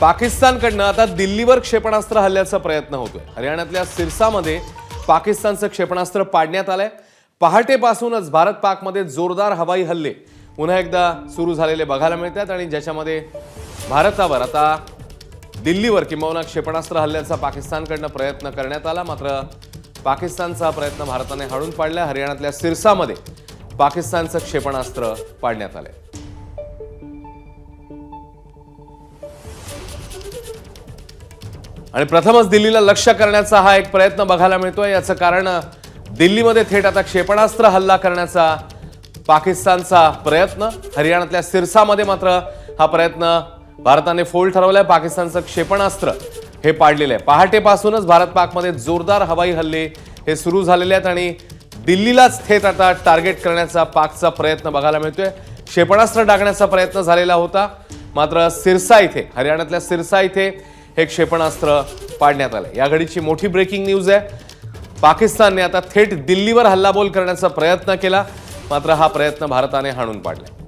पाकिस्तानकडनं आता दिल्लीवर क्षेपणास्त्र हल्ल्याचा प्रयत्न होतोय. हरियाणातल्या सिरसामध्ये पाकिस्तानचं क्षेपणास्त्र पाडण्यात आलंय. पहाटेपासूनच भारत पाकमध्ये जोरदार हवाई हल्ले पुन्हा एकदा सुरू झालेले बघायला मिळतात आणि ज्याच्यामध्ये भारतावर आता दिल्लीवर किंबहुना क्षेपणास्त्र हल्ल्याचा पाकिस्तानकडनं प्रयत्न करण्यात आला. मात्र पाकिस्तानचा हा प्रयत्न भारताने हाडून पाडला. हरियाणातल्या सिरसामध्ये पाकिस्तानचं क्षेपणास्त्र पाडण्यात आलंय. आणि प्रथमच दिल्लीला लक्ष करण्याचा हा एक प्रयत्न बघायला मिळतोय. याचं कारण दिल्लीमध्ये थेट आता क्षेपणास्त्र हल्ला करण्याचा पाकिस्तानचा प्रयत्न. हरियाणातल्या सिरसामध्ये मात्र हा प्रयत्न भारताने फोल ठरवलाय. पाकिस्तानचं क्षेपणास्त्र हे पाडलेलं आहे. पहाटेपासूनच भारत पाकमध्ये जोरदार हवाई हल्ले हे सुरू झालेले आहेत आणि दिल्लीलाच थेट आता टार्गेट करण्याचा पाकचा प्रयत्न बघायला मिळतोय. क्षेपणास्त्र टाकण्याचा प्रयत्न झालेला होता. मात्र सिरसा इथे हरियाणातल्या सिरसा इथे हे क्षेपणास्त्र पाडण्यात आलं या घडीची मोठी ब्रेकिंग न्यूज आहे. पाकिस्तानने आता थेट दिल्लीवर हल्लाबोल करण्याचा प्रयत्न केला. मात्र हा प्रयत्न भारताने हाणून पाडला